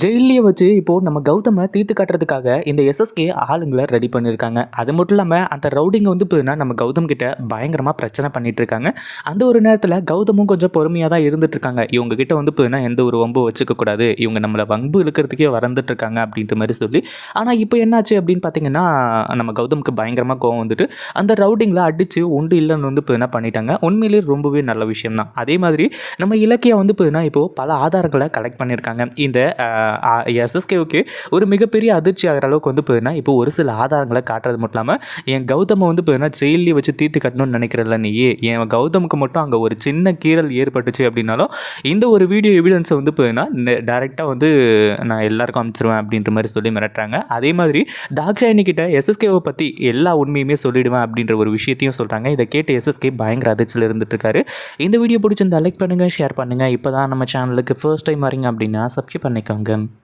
ஜெயிலியை வச்சு இப்போது நம்ம கௌதமை தீர்த்து காட்டுறதுக்காக இந்த எஸ்எஸ்கே ஆளுங்களை ரெடி பண்ணியிருக்காங்க. அது மட்டும் இல்லாமல் அந்த ரவுடிங்க வந்து பார்த்தீங்கன்னா நம்ம கௌதம் கிட்ட பயங்கரமாக பிரச்சனை பண்ணிட்டு இருக்காங்க அந்த ஒரு நேரத்தில் கௌதமும் கொஞ்சம் பொறுமையாக தான் இருந்துட்டு இருக்காங்க இவங்க கிட்ட வந்து பார்த்தீங்கன்னா எந்த ஒரு வம்பு வச்சுக்க கூடாது. இவங்க நம்மளை வம்பு இழுக்கிறதுக்கே வரந்துட்டு இருக்காங்க அப்படின்ற மாதிரி சொல்லி ஆனால் இப்போ என்னாச்சு அப்படின்னு பார்த்தீங்கன்னா நம்ம கௌதமுக்கு பயங்கரமாக கோவம் வந்துட்டு அந்த ரவுடிங்களை அடித்து உண்டு இல்லைன்னு வந்து பார்த்தீங்கன்னா பண்ணிட்டாங்க. உண்மையிலேயே ரொம்பவே நல்ல விஷயம் தான் அதே மாதிரி நம்ம இலக்கியம் வந்து பார்த்தீங்கன்னா இப்போது பல ஆதாரங்களை கலெக்ட் பண்ணியிருக்காங்க. இந்த எஸ்எஸ்கேவுக்கு ஒரு மிகப்பெரிய அதிர்ச்சி ஆகிற அளவுக்கு வந்து பார்த்தீங்கன்னா இப்போ ஒரு சில ஆதாரங்களை காட்டுறது மட்டும் இல்லாமல் என் கௌதமை வந்து பார்த்தீங்கன்னா ஜெயிலே வச்சு தீர்த்து கட்டணும்னு நினைக்கிறதில்ல நீ என் கௌதமுக்கு மட்டும் அங்கே ஒரு சின்ன கீறல் ஏற்பட்டுச்சு அப்படின்னாலும் இந்த ஒரு வீடியோ எவிடன்ஸை வந்து பார்த்தீங்கன்னா டேரெக்டாக வந்து நான் எல்லாருக்கும் அமைச்சிருவேன் அப்படின்ற மாதிரி சொல்லி மிரட்டுறாங்க. அதே மாதிரி தாக்ஷாயினி கிட்ட எஸ்எஸ்கேவை பற்றி எல்லா உண்மையுமே சொல்லிடுவேன் அப்படின்ற ஒரு விஷயத்தையும் சொல்கிறாங்க இதை கேட்டு எஸ்எஸ்கே பயங்கர அதிர்ச்சியில் இருந்துட்டு இருக்காரு இந்த வீடியோ பிடிச்சிருந்தா லைக் பண்ணுங்கள் ஷேர் பண்ணுங்கள் இப்போ தான் நம்ம சேனலுக்கு ஃபர்ஸ்ட் டைம் வரீங்க அப்படின்னா சப்ஸ்கிரைப் பண்ணிக்கோங்க. Берген.